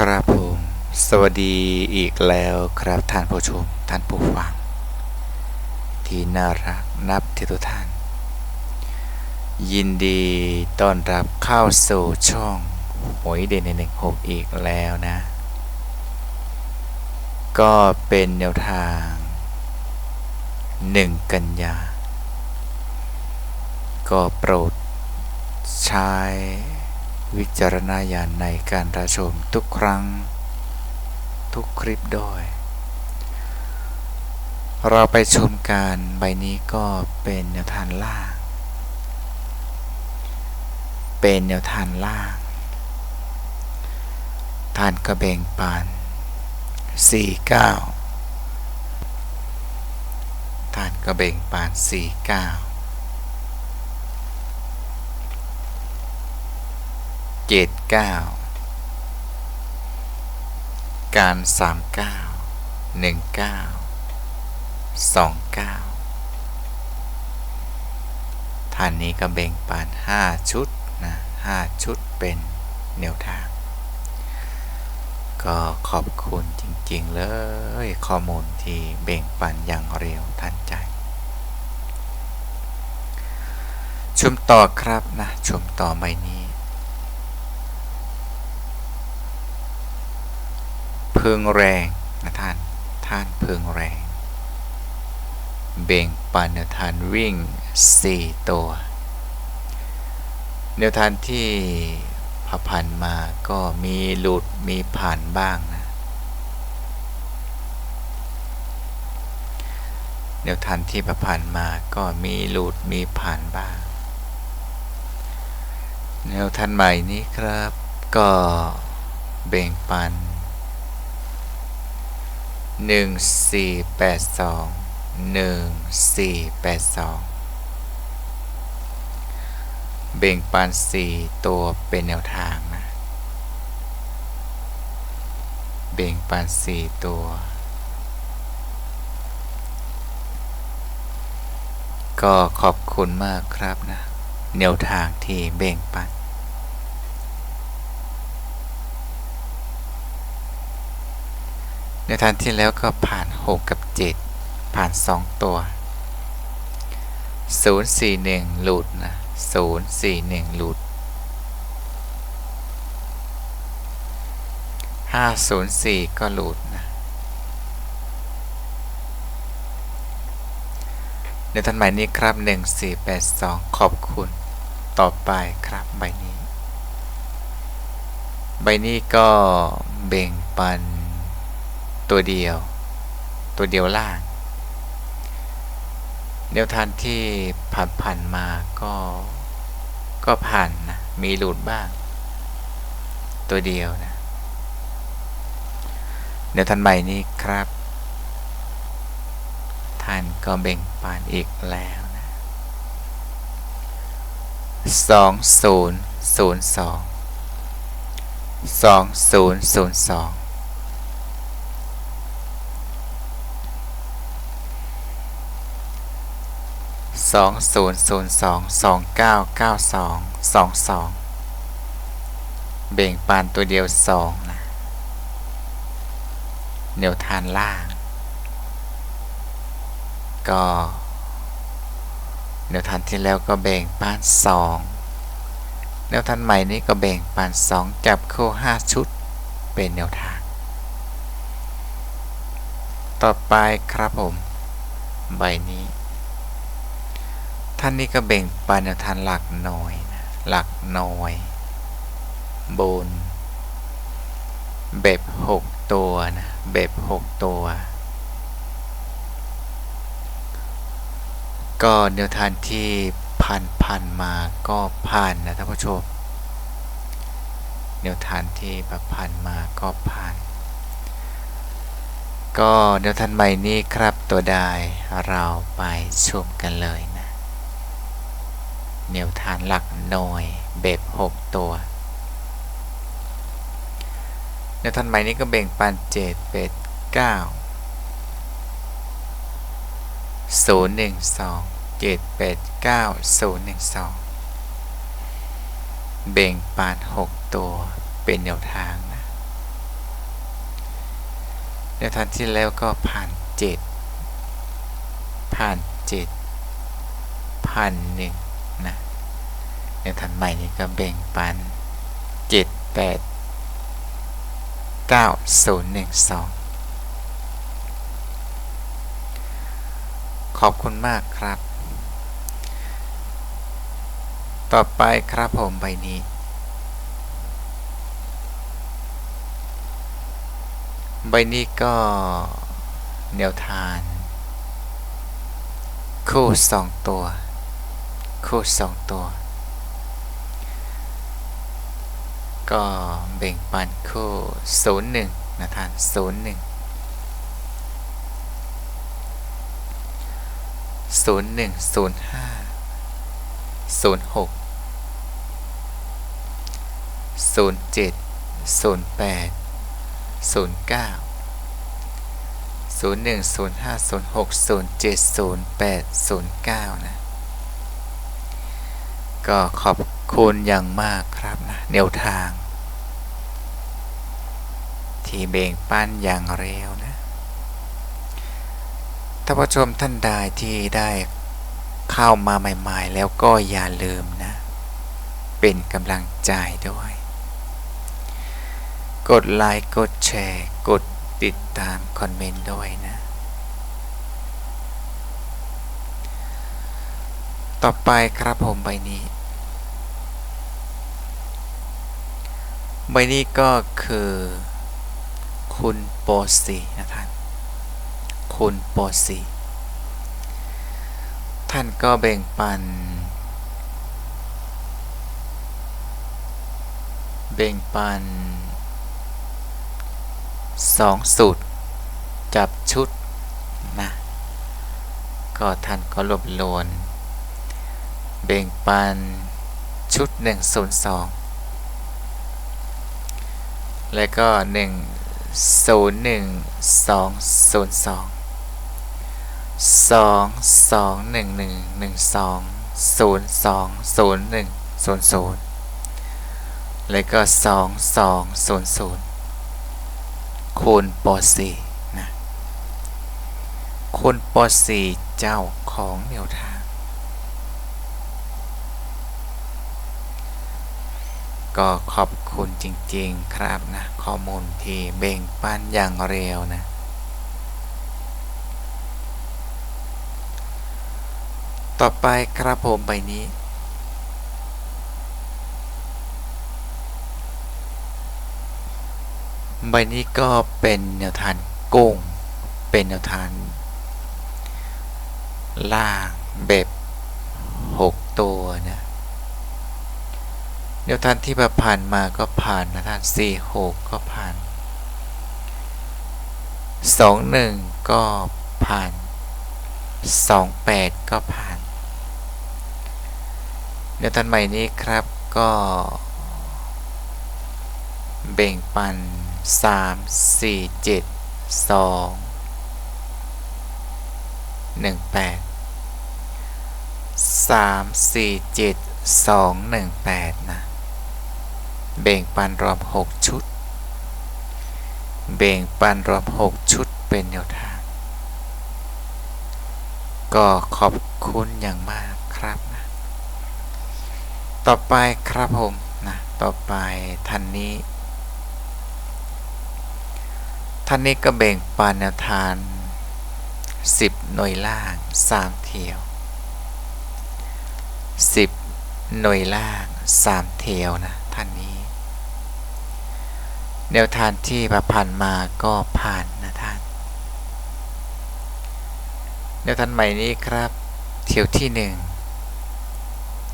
ครับผมสวัสดีอีกแล้วครับท่านผู้ชมท่านผู้ฟัง ที่น่ารักนับที่ทุกท่าน ยินดีต้อนรับเข้าสู่ช่องหวยเด่นในหนึ่งหกอีกแล้วนะ ก็เป็นแนวทางหนึ่งกันยา ก็โปรดใช้ วิจารณญาณในการรับชมทุกครั้ง ทุกคลิปด้วย เราไปชมการใบนี้ก็เป็นแนวทางล่าง เป็นแนวทางล่างทานกระเบงปาน49ทานกระเบงปาน49 เจ็ดเก้าการสามเก้าหนึ่งเก้าสองเก้าท่านนี้ก็เบ่งปานห้าชุดนะห้าชุดเป็นแนวทาง ก็ขอบคุณจริง ๆ เลยข้อมูลที่เบ่งปันอย่างเร็วทันใจชมต่อครับนะชมต่อใบนี้ พึงแรงนะท่าน ท่านเพึงแรง เบ่งปันแนวทานวิ่ง 4 ตัว แนวทานที่ผพันมาก็มีหลุดมีผ่านบ้างนะแนวทานที่ผพันมาก็มีหลุดมีผ่านบ้าง แนวทานใหม่นี้ครับ ก็เบ่งปัน หนึ่งสี่แปดสองหนึ่งสี่แปดสองเบ่งปานสี่ตัวเป็นแนวทางนะ เบ่งปานสี่ตัว ก็ขอบคุณมากครับนะ แนวทางที่เบ่งปัน ในทานที่แล้วก็ผ่าน 6 กับ 7 ผ่าน 2 ตัว 041 หลุดนะ041 หลุด 504 ก็หลุดนะในทันใหม่นี้ครับ 1482 ขอบคุณต่อไปครับใบนี้ ใบนี้ก็เบ่งปัน ตัวเดียว ตัวเดียวล่างแนวทางที่ผ่านผ่านมาก็ก็ผ่านนะมีหลุดบ้าง ตัวเดียวนะแนวทางใหม่นี้ครับ ท่านก็เบ่งปานอีกแล้วนะสองศูนย์ศูนย์สองสองศูนย์ศูนย์สอง สองศูนย์ศูนย์สองสองเก้าเก้าสองสองสองเบ่งปานตัวเดียวสองนะแนวทานล่าง ก็แนวทานที่แล้วก็เบ่งปานสองแนวทานใหม่นี้ก็เบ่งปานสองจับคู่ห้าชุดเป็นแนวทาง ต่อไปครับผม ใบนี้ ท่านนี้ก็เบ่งปานทานหลักหน่อย หลักหน่อยบนเบ็บหกตัวนะเบ็บหกตัว ก็แนวทางที่ผ่านผ่านมาก็ผ่านนะท่านผู้ชมแนวทางที่ผ่านมาก็ผ่าน ก็แนวทางใหม่นี้ครับตัวใดเราไปชมกันเลย แนวทางหลักหน่วยเบ็บหกตัวแนวทางใหม่นี้ก็เบ่งปันเจ็ดเป็ดเก้าศูนย์หนึ่งสองเจ็ดเป็ดเก้าศูนย์หนึ่งสองเบ่งปานหกตัวเป็นแนวทางนะแนวทางที่แล้วก็ผ่านเจ็ดผ่านเจ็ดผ่านหนึ่ง นึ่งนะแนวทางใหม่นี้ก็แบ่งปันเจ็ดแปดเก้าศูนย์หนึ่งสองขอบคุณมากครับ ต่อไปครับผมใบนี้ใบนี้ก็แนวทาน คู่สองตัว คู่สองตัว ก็แบ่งปันคู่ศูนย์หนึ่งนะท่านศูนย์หนึ่งศูนย์หนึ่งศูนย์ห้าศูนย์หกศูนย์เจ็ดศูนย์แปดศูนย์เก้าศูนย์หนึ่งศูนย์ห้าศูนย์หกศูนย์เจ็ดศูนย์แปดศูนย์เก้านะ ก็ขอบคุณอย่างมากครับนะแนวทาง ที่เบ่งปั้นอย่างเร็วนะท่านผู้ชมท่านใดที่ได้เข้ามาใหม่ๆ แล้วก็อย่าลืมนะ เป็นกำลังใจด้วยกดไลค์กดแชร์ กดติดตามคอมเมนต์ด้วยนะ ต่อไปครับผมใบนี้ ใบนี้ก็คือ คุณโปสีนะท่าน คุณโปสีท่านก็แบ่งปัน แบ่งปันสองสูตร จับชุดนะก็ท่านก็รวบรวมแบ่งปันชุด 102 แล้วก็ 1 0 1 2 0 2 2 2 1 1 1 2 0 2 0 1 0 0 แล้วก็ 2 2 0 0 คูณปสีนะคูณปสีเจ้าของแนวทาง ก็ขอบคุณจริงๆครับนะ ข้อมูลที่เบ่งปันอย่างเร็วนะ ต่อไปครับผมใบนี้ใบนี้ก็เป็นแนวทางกุ้ง เป็นแนวทางล่างแบบ 6 ตัวนะ แนวท่างที่ผ่านมาก็ผ่านนะท่านสี่หกก็ผ่านสองหนึ่งก็ผ่านสองแปดก็ผ่านแนวท่างใหม่นี้ครับก็แบ่งปันสามสี่เจ็ดสองหนึ่งแปดสามสี่เจ็ดสองหนึ่งแปดนะ เบ่งปันรวมหกชุดเบ่งปันรวมหกชุดเป็นแนวทาง ก็ขอบคุณอย่างมากครับนะต่อไปครับผมนะต่อไปท่านนี้ ท่านนี้ก็เบ่งปันแนวทาง 10 หน่วยล่าง 3 เที่ยว 10 หน่วยล่าง 3 เที่ยวนะท่านนี้ เดี่ยวทานที่ประพันมาก็ผ่านนะท่านเดี่ยวทันใหม่นี้ครับ เที่ยวที่หนึ่ง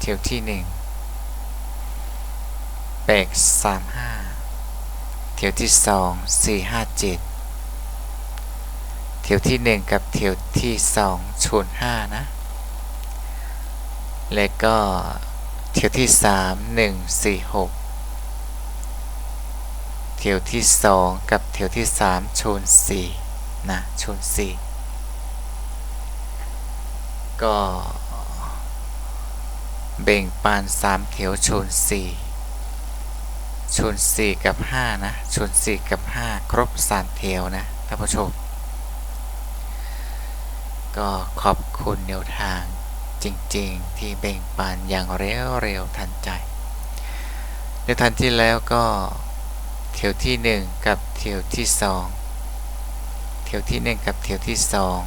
เที่ยวที่หนึ่งแปดสามห้าเที่ยวที่สองสี่ห้าเจ็ดเที่ยวที่หนึ่งกับเที่ยวที่สองชูนห้านะ และก็เที่ยวที่สามหนึ่งสี่หก เทวที่ 2 กับเทวที่ 3ชน4นะชน4ก็เบ่งปาน 3 เทวชน4ชน4กับ 5 นะชน4กับ 5 ครบ 3 เทวนะท่านผู้ชม ก็ขอบคุณแนวทางจริงๆ ที่แบ่งปันอย่างเร็วเร็วทันใจ ในทันที่แล้วก็ เที่ยวที่หนึ่งกับเที่ยวที่สองเที่ยวที่หนึ่งกับเที่ยวที่สอง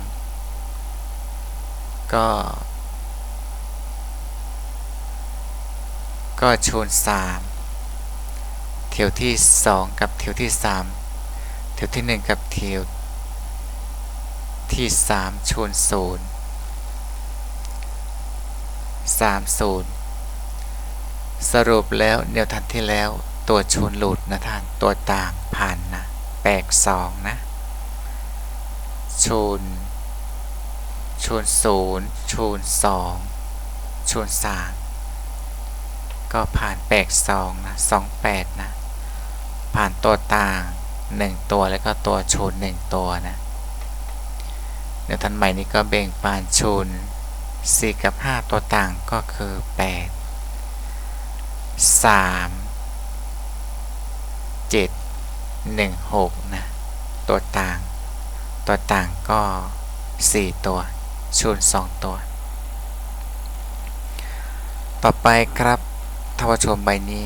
ก็ ก็ชนสามเที่ยวที่สองกับเที่ยวที่สามเที่ยวที่หนึ่งกับเที่ยวที่สามชนศูนย์สามศูนย์สรุปแล้วแนวทันที่แล้ว ตัวชนหลุดนะท่าน ตัวต่างผ่านนะแปกสองนะชนชนศูนย์ชนสองชนสามก็ผ่านแปกสองนะสองแปดนะผ่านตัวต่างหนึ่งตัวแล้วก็ตัวชนหนึ่งตัวนะเดี๋ยวทันใหม่นี้ก็เบ่งปานชน4กับ5ตัวต่างก็คือ8 3 7 1 6 นะ ตัวต่าง ตัวต่างก็ 4 ตัวชูน2 ตัว ต่อไปครับทวชมใบนี้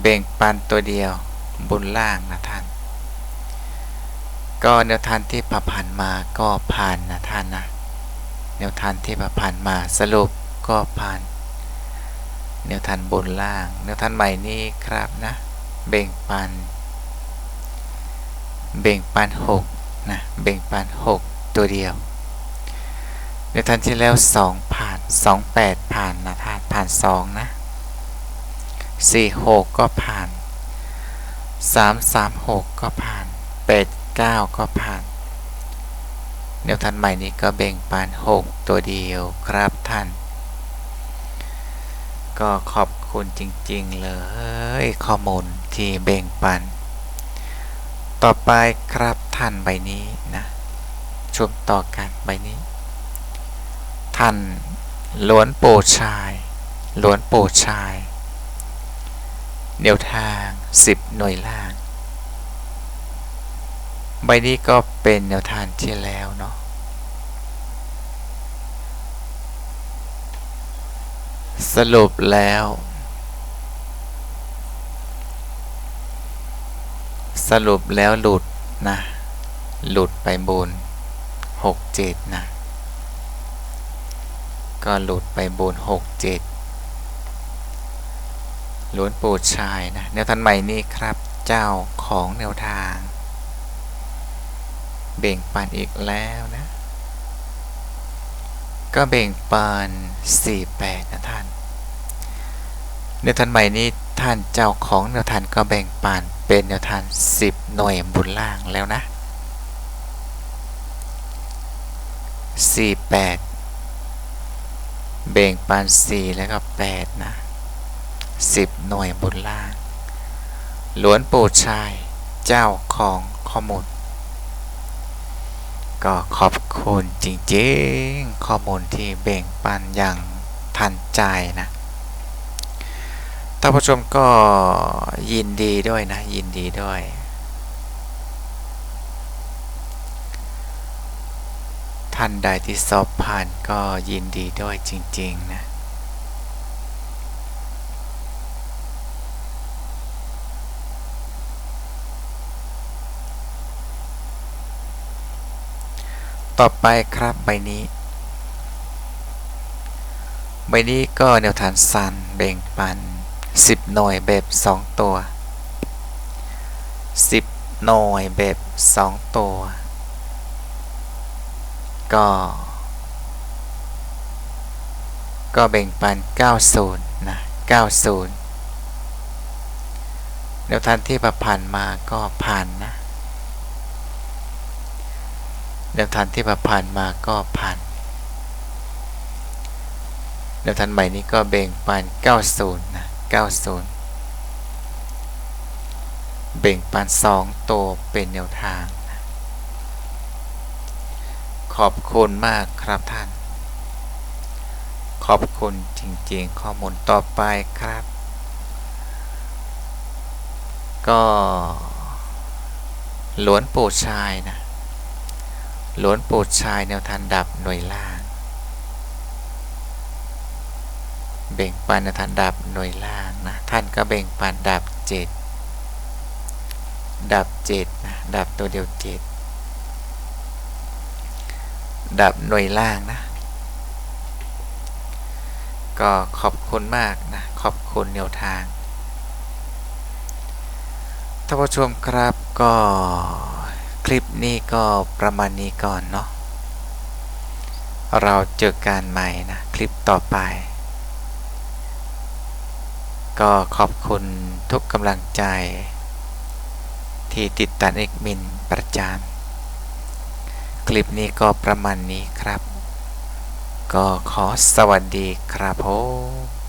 เบ่งปันตัวเดียวบนล่างนะท่าน ก็แนวทางที่ผ่านมาก็ผ่านนะท่านนะแนวทางที่ผ่านมาสรุปก็ผ่าน แนวทางบนล่าง แนวทางใหม่นี้ครับนะ เบ่งปัน เบ่งปัน6นะ เบ่งปัน 6 ตัวเดียว แนวทางที่แล้ว 2 ผ่าน 2 8 ผ่านนะท่านผ่าน 2 นะ 4 6 ก็ผ่าน 3 3 6 ก็ผ่าน 8 9 ก็ผ่านแนวทันใหม่นี้ก็เบ่งปาน 6 ตัวเดียวครับท่าน ก็ขอบคุณจริง ๆ เลย ข้อมูลที่เบ่งปัน ต่อไปครับท่านใบนี้นะชมต่อกันใบนี้ ท่านล้วนโปรดชายล้วนโปรดชายแนวทาง 10 หน่วยล่าง ใบนี้ก็เป็นแนวทางที่แล้วเนาะ สรุปแล้ว สรุปแล้วหลุดนะ หลุดไปบน6 7นะ ก็หลุดไปบน6 7ล้วนปรดชายนะ แนวทางใหม่นี้ครับเจ้าของแนวทาง เบ่งปันอีกแล้วนะ ก็เบ่งปัน48 นะท่าน แนวทางใหม่นี้ท่านเจ้าของแนวทางก็แบ่งปันเป็นแนวทาง10 หน่วยบุญล่างแล้วนะ 48เบ่งปัน4แล้วก็ 8 นะ 10 หน่วยบนล่าง ล้วนโปรดชายเจ้าของข้อมูล ก็ขอบคุณจริงๆ ข้อมูลที่แบ่งปันอย่างทันใจนะท่านผู้ชมก็ยินดีด้วยนะ ยินดีด้วย ท่านใดที่สอบผ่านก็ยินดีด้วยจริง ๆ นะ ต่อไปครับใบนี้ ใบนี้ก็แนวฐานสันแบ่งปัน 10 หน่วยแบบ 2 ตัว 10 หน่วยแบบ 2 ตัว ก็ ก็แบ่งปัน 90 นะ 90 แนวทางที่ผ่านมาก็ผ่านนะ แนวทางที่ผ่านมาก็ผ่านแนวทางใหม่นี้ก็เบ่งปัน90 นะ 90 เบ่งปัน2 ตัวเป็นแนวทาง ขอบคุณมากครับท่าน ขอบคุณจริงๆ ข้อมูลต่อไปครับ ก็ล้วนโปรดชายนะ ล้วนโปรดชายแนวทางดับหน่วยล่างเบ่งปันแนวทางดับหน่วยล่างนะท่านก็เบ่งปันดับเจ็ดดับเจ็ดนะดับตัวเดียวเจ็ดดับหน่วยล่างนะ ก็ขอบคุณมากนะ ขอบคุณแนวทางท่านผู้ชมครับก็ ลิปนี้ก็ประมาณนี้ก่อนเนาะ เราเจอกันใหม่นะ คลิปต่อไป ก็ขอบคุณทุกกำลังใจ ที่ติดตามเอกมินประจำคลิปนี้ก็ประมาณนี้ครับ ก็ขอสวัสดีครับผม